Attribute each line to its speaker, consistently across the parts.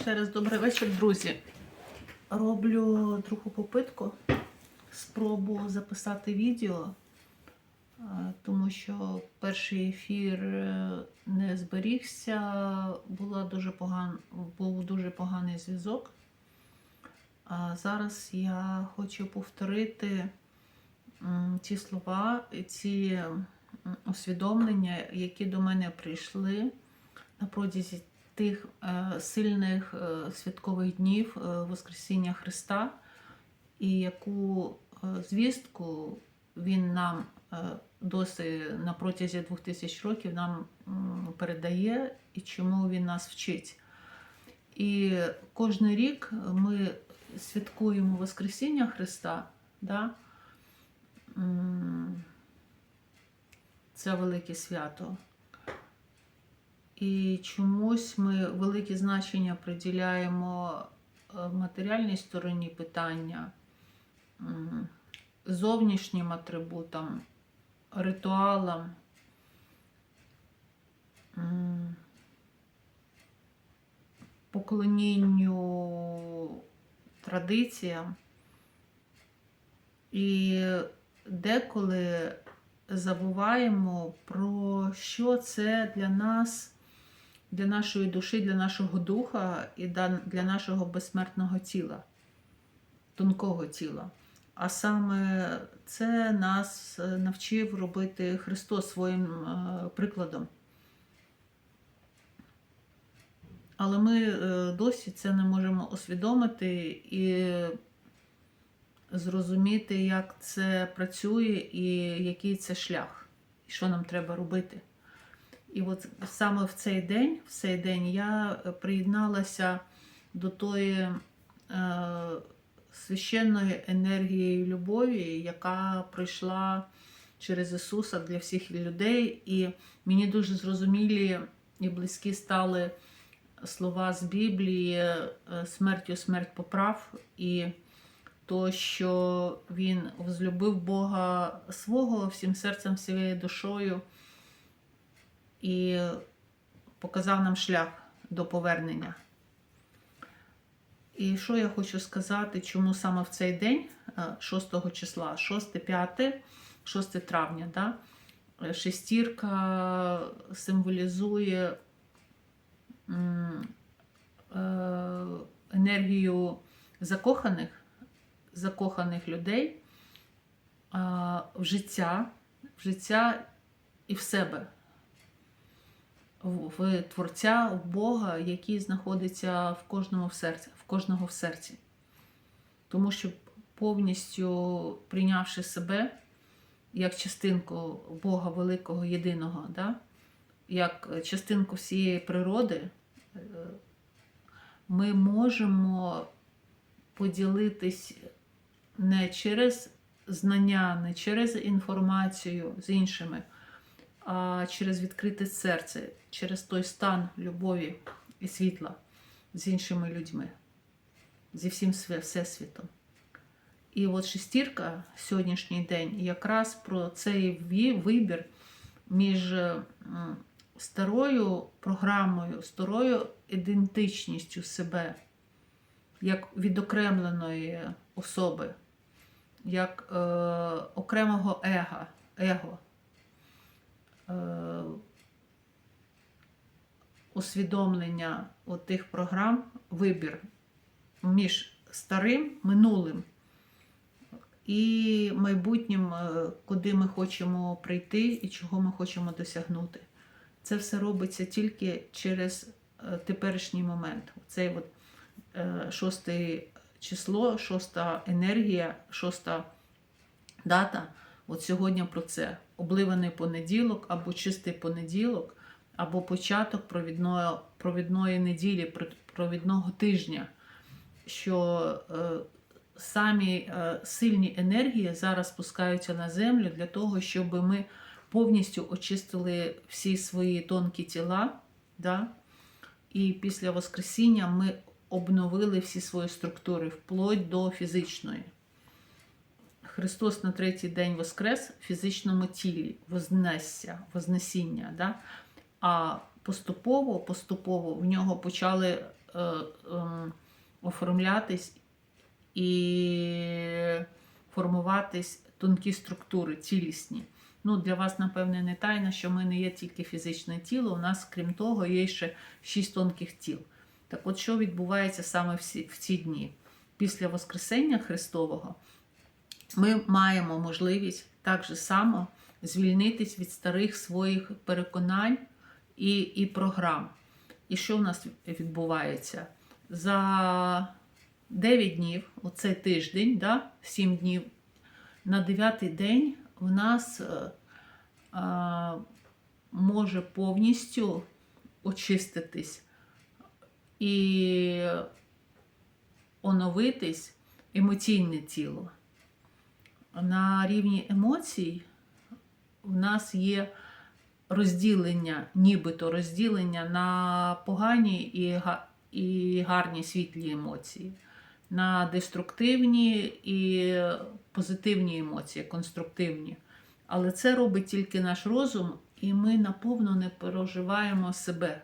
Speaker 1: Ще раз добрий вечір, друзі. Роблю другу попитку, спробу записати відео, е, тому що перший ефір е, не зберігся, була дуже поган... був дуже поганий зв'язок. А зараз я хочу повторити ті слова, ці усвідомлення, які до мене прийшли на протязі тих е, сильних е, святкових днів е, Воскресіння Христа, і яку звістку Він нам досі на протязі 2000 років нам передає і чому Він нас вчить. І кожен рік ми святкуємо Воскресіння Христа. Да? Це велике свято. І чомусь ми велике значення приділяємо е, матеріальній стороні питання, зовнішнім атрибутам, ритуалам. Поклонінню традиціям. І деколи забуваємо про що це для нас, для нашої душі, для нашого духа і для нашого безсмертного тіла, тонкого тіла. А саме це нас е, навчив робити Христос своїм е, прикладом. Але ми е, досі це не можемо усвідомити і зрозуміти, як це працює і який це шлях, і що нам треба робити. І от саме в цей день, в цей день я приєдналася до тої е, священної енергії любові, яка прийшла через Ісуса для всіх людей. І мені дуже зрозумілі і близькі стали слова з Біблії е, смертю смерть поправ. І то, що він возлюбив Бога свого всім серцем, всією душою і показав нам шлях до повернення. І що я хочу сказати, чому саме в цей день, е, 6 числа, 6, 5, 6 травня, да? е, шестірка символізує е, енергію закоханих, закоханих людей в життя, в життя і в себе, в, Творця, в Бога, який знаходиться в кожному в серці, в кожного в серці. Тому що повністю прийнявши себе як частинку Бога Великого Єдиного, да? як частинку всієї природи, е, ми можемо поділитись не через знання, не через інформацію з іншими, а через відкрите серце, через той стан любові і світла з іншими людьми, зі всім всесвітом. І от шестірка сьогоднішній день якраз про цей вибір між старою програмою, старою ідентичністю себе, як відокремленої особи, як е, окремого его, е, усвідомлення тих програм, вибір між старим минулим і майбутнім, е, куди ми хочемо прийти і чого ми хочемо досягнути. Це все робиться тільки через е, теперішній момент. Цей от е, шосте число, шоста енергія, шоста дата. От сьогодні про це. Обливаний понеділок або чистий понеділок, або початок провідної, провідної неділі, провідного тижня. Що е, самі е, сильні енергії зараз спускаються на землю для того, щоб ми повністю очистили всі свої тонкі тіла. Да? І після Воскресіння ми обновили всі свої структури вплоть до фізичної. Христос на третій день воскрес в фізичному тілі, вознесся, вознесіння. Да? А поступово, поступово в нього почали е, ем, оформлятись і формуватись тонкі структури, цілісні. Ну, для вас, напевне, не тайна, що ми не є тільки фізичне тіло, у нас, крім того, є ще шість тонких тіл. Так от, що відбувається саме в ці, в ці дні? Після Воскресення Христового ми маємо можливість так же само звільнитись від старих своїх переконань і, і програм. І що в нас відбувається? За 9 днів, оцей тиждень, да, 7 днів, на 9 день в нас е, е, може повністю очиститись і оновитись емоційне тіло. На рівні емоцій в нас є розділення, нібито розділення на погані і, і гарні світлі емоції, на деструктивні і позитивні емоції, конструктивні. Але це робить тільки наш розум, і ми наповно не переживаємо себе.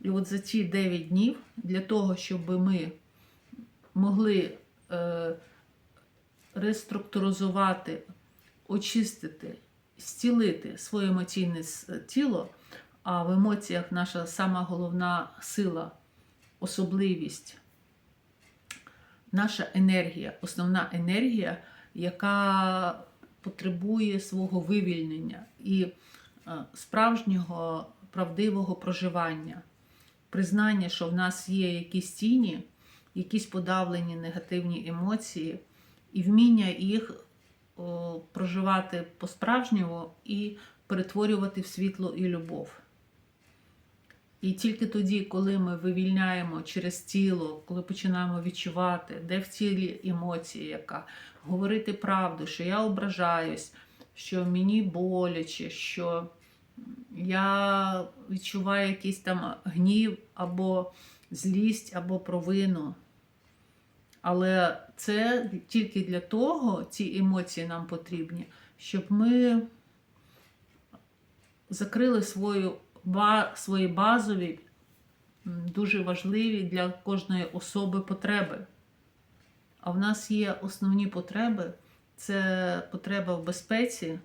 Speaker 1: І от за ці 9 днів, для того, щоб ми могли е, реструктуризувати, очистити, зцілити своє емоційне тіло, а в емоціях наша сама головна сила, особливість, наша енергія, основна енергія, яка потребує свого вивільнення і е, справжнього правдивого проживання, признання, що в нас є якісь тіні, якісь подавлені негативні емоції, і вміння їх проживати по-справжньому і перетворювати в світло і любов. І тільки тоді, коли ми вивільняємо через тіло, коли починаємо відчувати, де в тілі емоції, яка говорити правду, що я ображаюсь, що мені боляче, що я відчуваю якийсь там гнів або злість, або провину. Але це тільки для того, ці емоції нам потрібні, щоб ми закрили свою, свої базові, дуже важливі для кожної особи потреби. А в нас є основні потреби це потреба в безпеці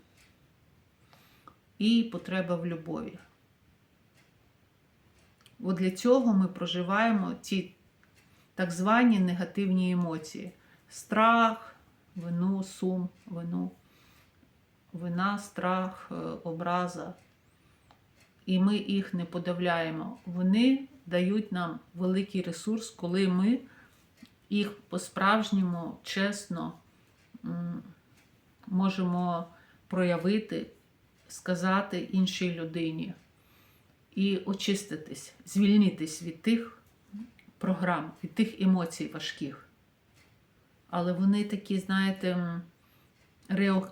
Speaker 1: і потреба в любові. От для цього ми проживаємо ці так звані негативні емоції: страх, вину, сум, вину, вина, страх, е, образа. І ми їх не подавляємо. Вони дають нам великий ресурс, коли ми їх по-справжньому чесно можемо проявити, сказати іншій людині і очиститись, звільнитись від тих програм, від тих емоцій важких. Але вони такі, знаєте,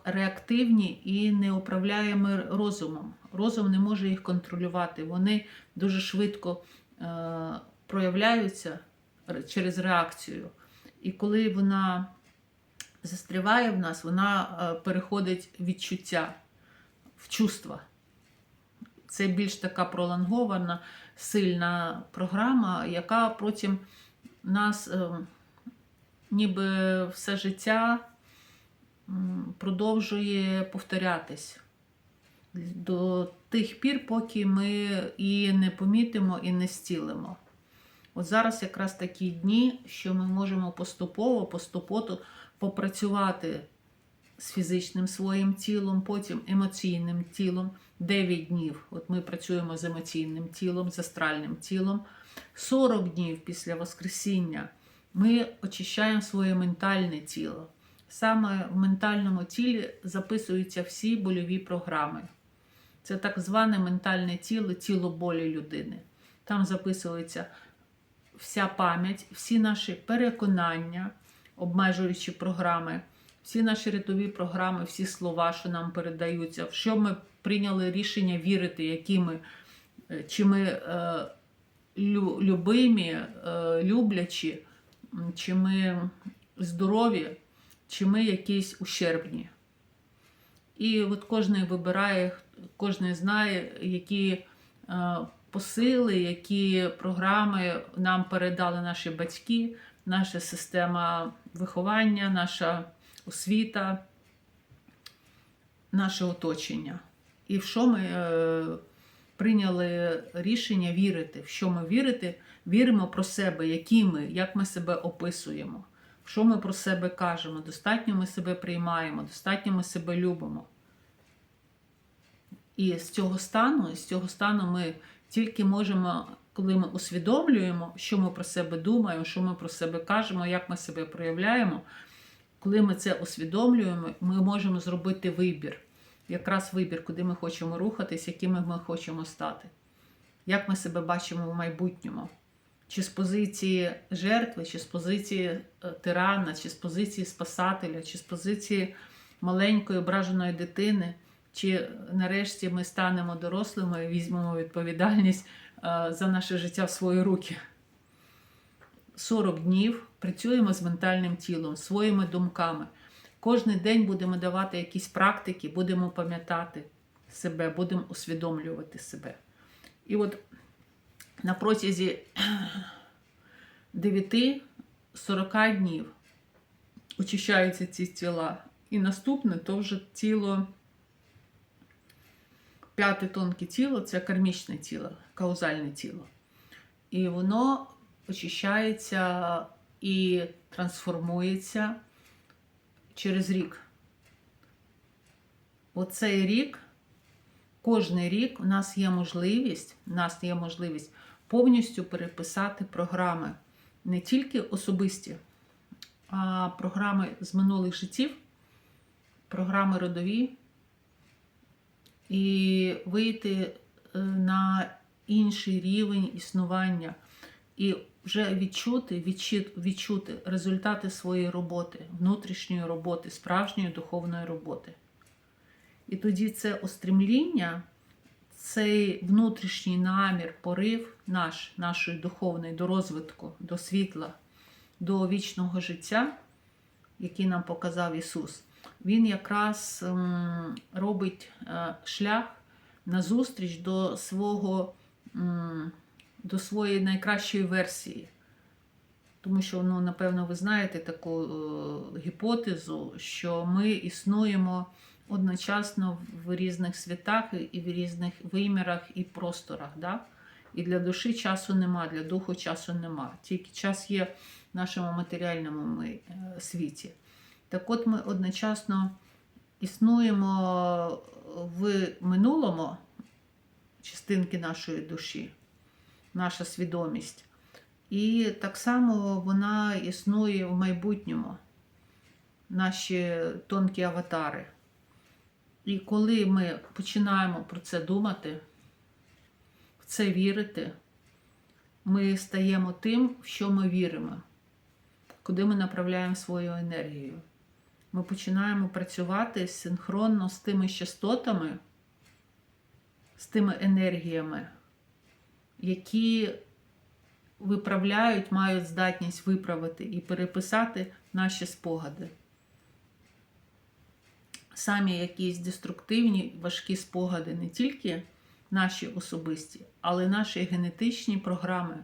Speaker 1: реактивні і не управляємо розумом. Розум не може їх контролювати. Вони дуже швидко е, проявляються через реакцію. І коли вона застріває в нас, вона е, переходить відчуття, в чувства. Це більш така пролонгована, сильна програма, яка потім нас е, ніби все життя продовжує повторятись до тих пір, поки ми її не помітимо і не стілимо. От зараз якраз такі дні, що ми можемо поступово, поступово попрацювати з фізичним своїм тілом, потім емоційним тілом. 9 днів. От ми працюємо з емоційним тілом, з астральним тілом. 40 днів після Воскресіння ми очищаємо своє ментальне тіло. Саме в ментальному тілі записуються всі больові програми. Це так зване ментальне тіло, тіло болі людини. Там записується вся пам'ять, всі наші переконання, обмежуючі програми, всі наші рятові програми, всі слова, що нам передаються, в що ми прийняли рішення вірити, які ми, е, чи ми е, лю, любимі, е, люблячі, чи ми здорові, чи ми якісь ущербні. І от кожен вибирає, кожен знає, які е, посили, які програми нам передали наші батьки, наша система виховання, наша освіта, наше оточення. І в що ми е, прийняли рішення вірити, в що ми вірити, віримо про себе, які ми, як ми себе описуємо, що ми про себе кажемо, достатньо ми себе приймаємо, достатньо ми себе любимо. І з цього стану, з цього стану ми тільки можемо, коли ми усвідомлюємо, що ми про себе думаємо, що ми про себе кажемо, як ми себе проявляємо. Коли ми це усвідомлюємо, ми можемо зробити вибір. Якраз вибір, куди ми хочемо рухатись, якими ми хочемо стати. Як ми себе бачимо в майбутньому? Чи з позиції жертви, чи з позиції е, тирана, чи з позиції спасателя, чи з позиції маленької ображеної дитини, чи нарешті ми станемо дорослими і візьмемо відповідальність е, за наше життя в свої руки. 40 днів працюємо з ментальним тілом, своїми думками. Кожен день будемо давати якісь практики, будемо пам'ятати себе, будемо усвідомлювати себе. І от на протязі 9-40 днів очищаються ці тіла. І наступне то вже тіло, п'яте тонке тіло це кармічне тіло, каузальне тіло. І воно очищається і трансформується через рік. Оцей рік, кожний рік у нас є можливість, у нас є можливість повністю переписати програми. Не тільки особисті, а програми з минулих життів, програми родові, і вийти е, на інший рівень існування. І вже відчути, відчути, відчути результати своєї роботи, внутрішньої роботи, справжньої духовної роботи. І тоді це устремління, цей внутрішній намір, порив наш, нашої духовної до розвитку, до світла, до вічного життя, який нам показав Ісус, Він якраз робить е, шлях назустріч до свого. До своєї найкращої версії. Тому що, ну, напевно, ви знаєте таку е, гіпотезу, що ми існуємо одночасно в різних світах і в різних вимірах і просторах. Да? І для душі часу нема, для духу часу нема. Тільки час є в нашому матеріальному е, світі. Так от ми одночасно існуємо в минулому частинки нашої душі наша свідомість. І так само вона існує в майбутньому, наші тонкі аватари. І коли ми починаємо про це думати, в це вірити, ми стаємо тим, в що ми віримо, куди ми направляємо свою енергію. Ми починаємо працювати синхронно з тими частотами, з тими енергіями які виправляють, мають здатність виправити і переписати наші спогади. Самі якісь деструктивні, важкі спогади, не тільки наші особисті, але й наші генетичні програми.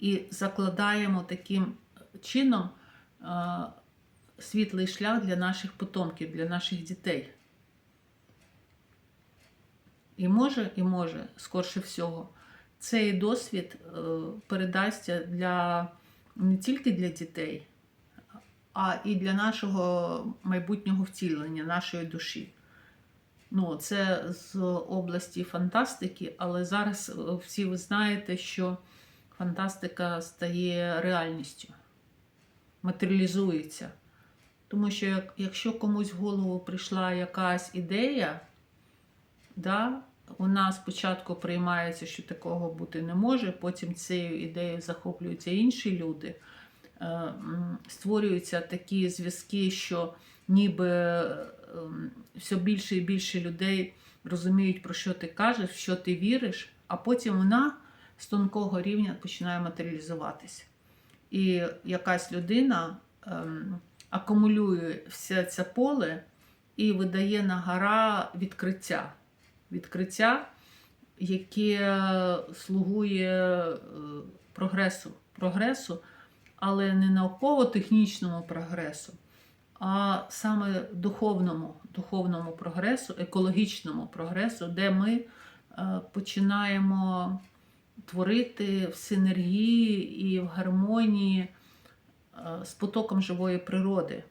Speaker 1: І закладаємо таким чином світлий шлях для наших потомків, для наших дітей. І може, і може, скорше всього, цей досвід е, передасться для не тільки для дітей, а і для нашого майбутнього втілення, нашої душі. Ну, Це з області фантастики, але зараз е, всі ви знаєте, що фантастика стає реальністю, матеріалізується. Тому що якщо комусь в голову прийшла якась ідея, Да? Вона спочатку приймається, що такого бути не може, потім цією ідеєю захоплюються інші люди. Е, створюються такі зв'язки, що ніби ем, все більше і більше людей розуміють, про що ти кажеш, в що ти віриш, а потім вона з тонкого рівня починає матеріалізуватися. І якась людина ем, акумулює все це поле і видає на гора відкриття відкриття яке слугує е, прогресу, прогресу, але не науково-технічному прогресу, а саме духовному, духовному прогресу, екологічному прогресу, де ми е, починаємо творити в синергії і в гармонії е, з потоком живої природи.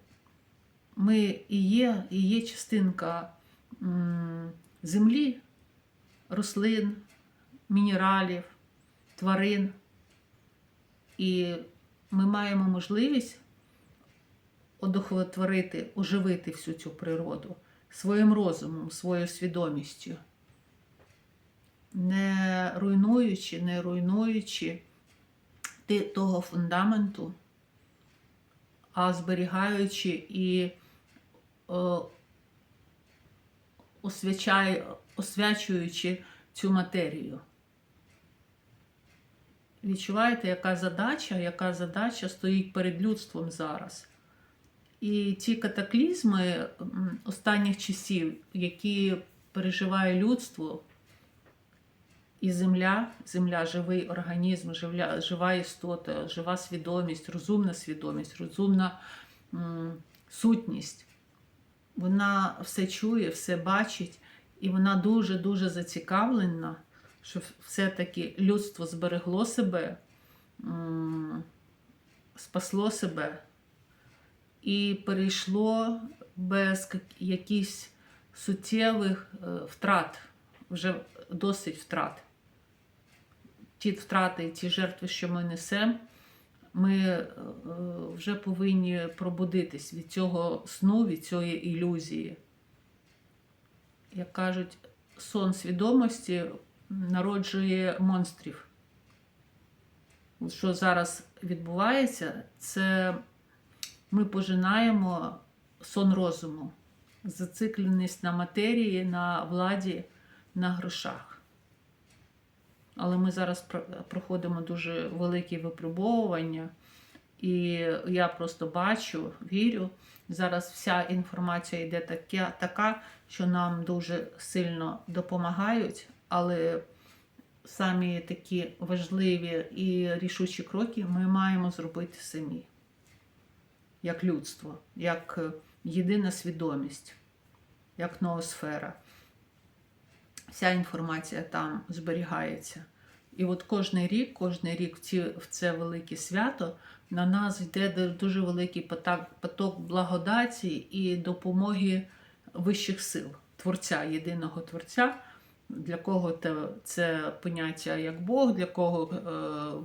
Speaker 1: Ми і є, і є частинка землі, рослин, мінералів, тварин. І ми маємо можливість одухотворити, оживити всю цю природу своїм розумом, своєю свідомістю, не руйнуючи, не руйнуючи того фундаменту, а зберігаючи і е, освячуючи цю матерію. Відчуваєте, яка задача, яка задача стоїть перед людством зараз? І ті катаклізми останніх часів, які переживає людство, і земля, земля живий організм, живля, жива істота, жива свідомість, розумна свідомість, розумна м, сутність. Вона все чує, все бачить, і вона дуже-дуже зацікавлена, що все-таки людство зберегло себе, спасло себе і перейшло без якихось суттєвих е, втрат, вже досить втрат. Ті втрати, ті жертви, що ми несемо, ми е, вже повинні пробудитись від цього сну, від цієї ілюзії. Як кажуть, сон свідомості народжує монстрів. Що зараз відбувається, це ми пожинаємо сон розуму, зацикленість на матерії, на владі, на грошах. Але ми зараз проходимо дуже великі випробовування, і я просто бачу, вірю. Зараз вся інформація йде таке, така, що нам дуже сильно допомагають, але самі такі важливі і рішучі кроки ми маємо зробити самі як людство, як е, єдина свідомість, як ноосфера. Вся інформація там зберігається. І от кожний рік, кожний рік в, ці, в це велике свято на нас йде дуже великий поток, благодаті і допомоги вищих сил, Творця, єдиного Творця, для кого це поняття як Бог, для кого е,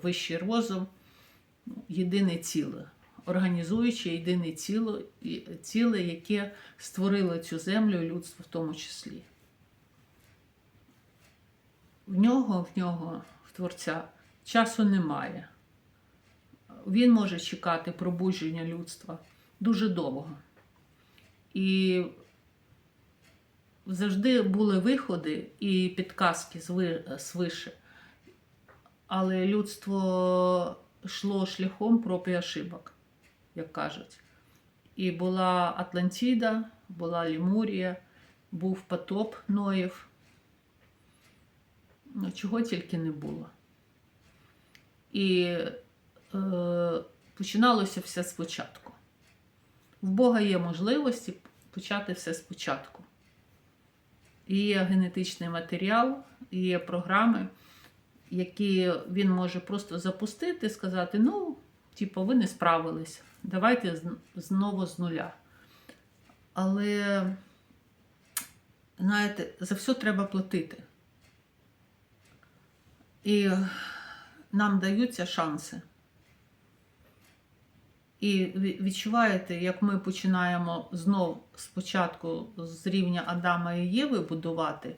Speaker 1: вищий розум, єдине ціле організуючи єдине ціло, ціле, яке створило цю землю людство в тому числі. В нього, в нього, в Творця, часу немає. Він може чекати пробудження людства дуже довго. І завжди були виходи і підказки свише. Але людство йшло шляхом проб і ошибок як кажуть. І була Атлантида, була Лімурія, був потоп Ноїв. Ну, чого тільки не було. І е, починалося все спочатку. В Бога є можливості почати все спочатку. І Є генетичний матеріал, є програми, які він може просто запустити, сказати: ну, типу, ви не справились, давайте знову з нуля. Але, знаєте, за все треба платити. І нам даються шанси. І відчуваєте, як ми починаємо знов спочатку з рівня Адама і Єви будувати,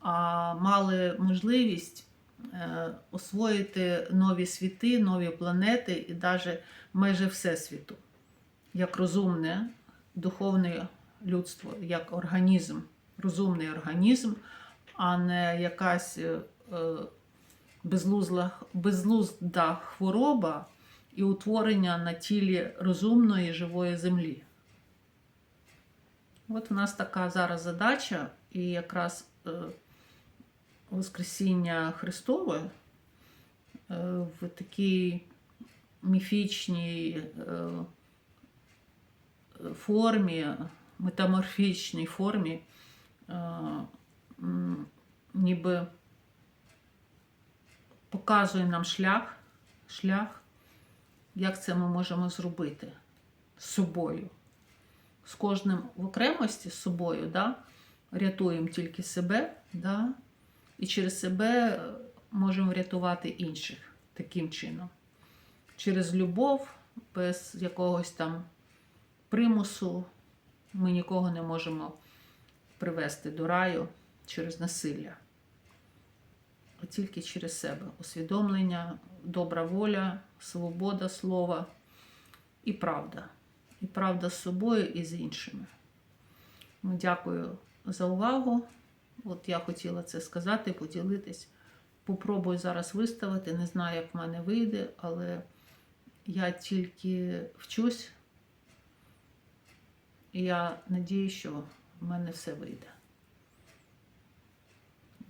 Speaker 1: а мали можливість е, освоїти нові світи, нові планети і навіть межі Всесвіту, як розумне, духовне людство, як організм, розумний організм, а не якась е, безлузла, безлузда хвороба і утворення на тілі розумної живої землі. От у нас така зараз задача, і якраз е, Воскресіння Христове е, в такій міфічній е, формі, метаморфічній формі, ніби показує нам шлях, шлях, як це ми можемо зробити з собою. З кожним в окремості з собою, да, рятуємо тільки себе, да, і через себе е, можемо врятувати інших таким чином. Через любов, без якогось там примусу, ми нікого не можемо привести до раю через насилля. Тільки через себе. Усвідомлення, добра воля, свобода слова і правда. І правда з собою і з іншими. Ну, Дякую за увагу. От я хотіла це сказати, поділитись. Попробую зараз виставити. Не знаю, як в мене вийде, але я тільки вчусь. І я надію, що в мене все вийде.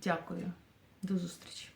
Speaker 1: Дякую. До зустрічі.